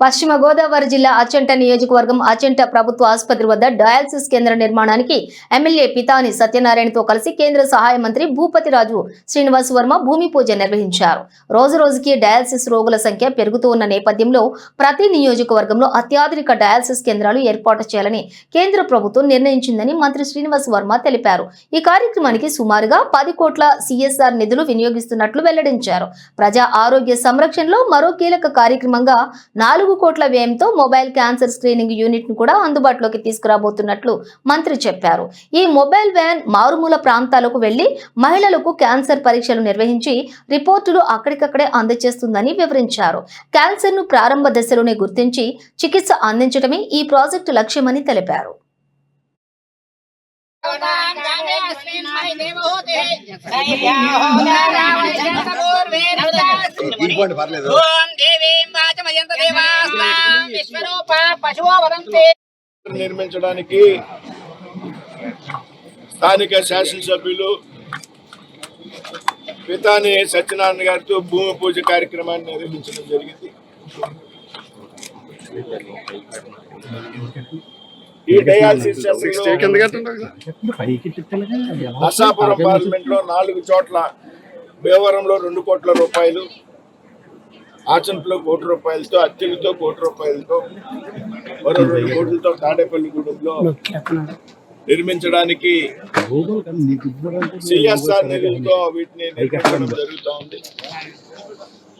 పశ్చిమ గోదావరి జిల్లా అచంట నియోజకవర్గం అచంట ప్రభుత్వ ఆసుపత్రి వద్ద డయాలసిస్ కేంద్ర నిర్మాణానికి ఎమ్మెల్యే పితాని సత్యనారాయణతో కలిసి కేంద్ర సహాయ మంత్రి భూపతిరాజు శ్రీనివాస్ వర్మ భూమి పూజ నిర్వహించారు. రోజు రోజుకి డయాలసిస్ రోగుల సంఖ్య పెరుగుతూ ఉన్న నేపథ్యంలో ప్రతి నియోజకవర్గంలో అత్యాధునిక డయాలసిస్ కేంద్రాలు ఏర్పాటు చేయాలని కేంద్ర ప్రభుత్వం నిర్ణయించిందని మంత్రి శ్రీనివాస్ వర్మ తెలిపారు. ఈ కార్యక్రమానికి సుమారుగా పది కోట్ల సిఎస్ఆర్ నిధులు వినియోగిస్తున్నట్లు వెల్లడించారు. ప్రజా ఆరోగ్య సంరక్షణలో మరో కీలక కార్యక్రమంగా నాలుగు కోట్ల వ్యయంతో మొబైల్ క్యాన్సర్ స్క్రీనింగ్ యూనిట్ను కూడా అందుబాటులోకి తీసుకురాబోతున్నట్లు మంత్రి చెప్పారు. ఈ మొబైల్ వ్యాన్ మారుమూల ప్రాంతాలకు వెళ్ళి మహిళలకు క్యాన్సర్ పరీక్షలు నిర్వహించి రిపోర్టులు అక్కడికక్కడే అందజేస్తుందని వివరించారు. క్యాన్సర్ను ప్రారంభ దశలోనే గుర్తించి చికిత్స అందించడమే ఈ ప్రాజెక్టు లక్ష్యమని తెలిపారు. ఇవ్వండి పర్లేదు. నిర్మించడానికి స్థానిక శాసనసభ్యులు పితాని సత్యనారాయణ గారితో భూమి పూజ కార్యక్రమాన్ని నిర్వహించడం జరిగింది. ఈ డయాలసిస్ సెంటర్లో నర్సాపురం పార్లమెంట్లో నాలుగు చోట్ల భీమవరంలో రెండు కోట్ల రూపాయలు ఆచంట్లో కోటి రూపాయలతో అత్తిలితో కోటి రూపాయలతో మరో రెండు కోట్లతో తాడేపల్లిగూడెంలో నిర్మించడానికి సిఎస్ఆర్ నిధులతో వీటిని నిర్మించడం జరుగుతూ ఉంది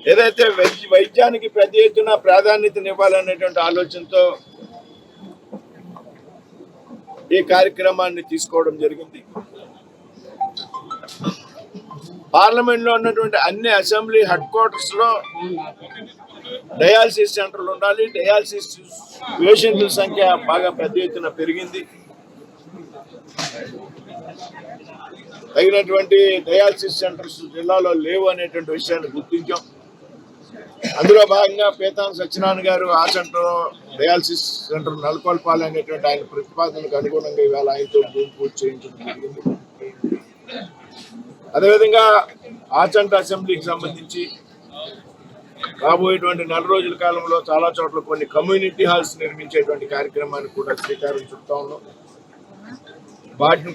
ఏదైతే వైద్య వైద్యానికి పెద్ద ఎత్తున ప్రాధాన్యతనివ్వాలనేటువంటి ఆలోచనతో ఈ కార్యక్రమాన్ని తీసుకోవడం జరిగింది. పార్లమెంట్లో ఉన్నటువంటి అన్ని అసెంబ్లీ హెడ్ క్వార్టర్స్లో డయాలసిస్ సెంటర్లు ఉండాలి. డయాలసిస్ పేషెంట్ల సంఖ్య బాగా పెద్ద ఎత్తున పెరిగింది. తగినటువంటి డయాలసిస్ సెంటర్స్ జిల్లాలో లేవు అనేటువంటి విషయాన్ని గుర్తించాం. అందులో భాగంగా పేతాన్ సత్యనారాయణ గారు ఆ సెంటర్ డయాలసిస్ సెంటర్ నెలకొల్పాలి అనేటువంటి ఆయన ప్రతిపాదనకు అనుగుణంగా ఇవాళ ఆయనతో భూమి పూజ చేయించడం జరిగింది. అదేవిధంగా ఆచంట అసెంబ్లీకి సంబంధించి రాబోయేటువంటి నెల రోజుల కాలంలో చాలా చోట్ల కొన్ని కమ్యూనిటీ హాల్స్ నిర్మించేటువంటి కార్యక్రమానికి కూడా శ్రీకారం చుడతా ఉన్నాం వాటిని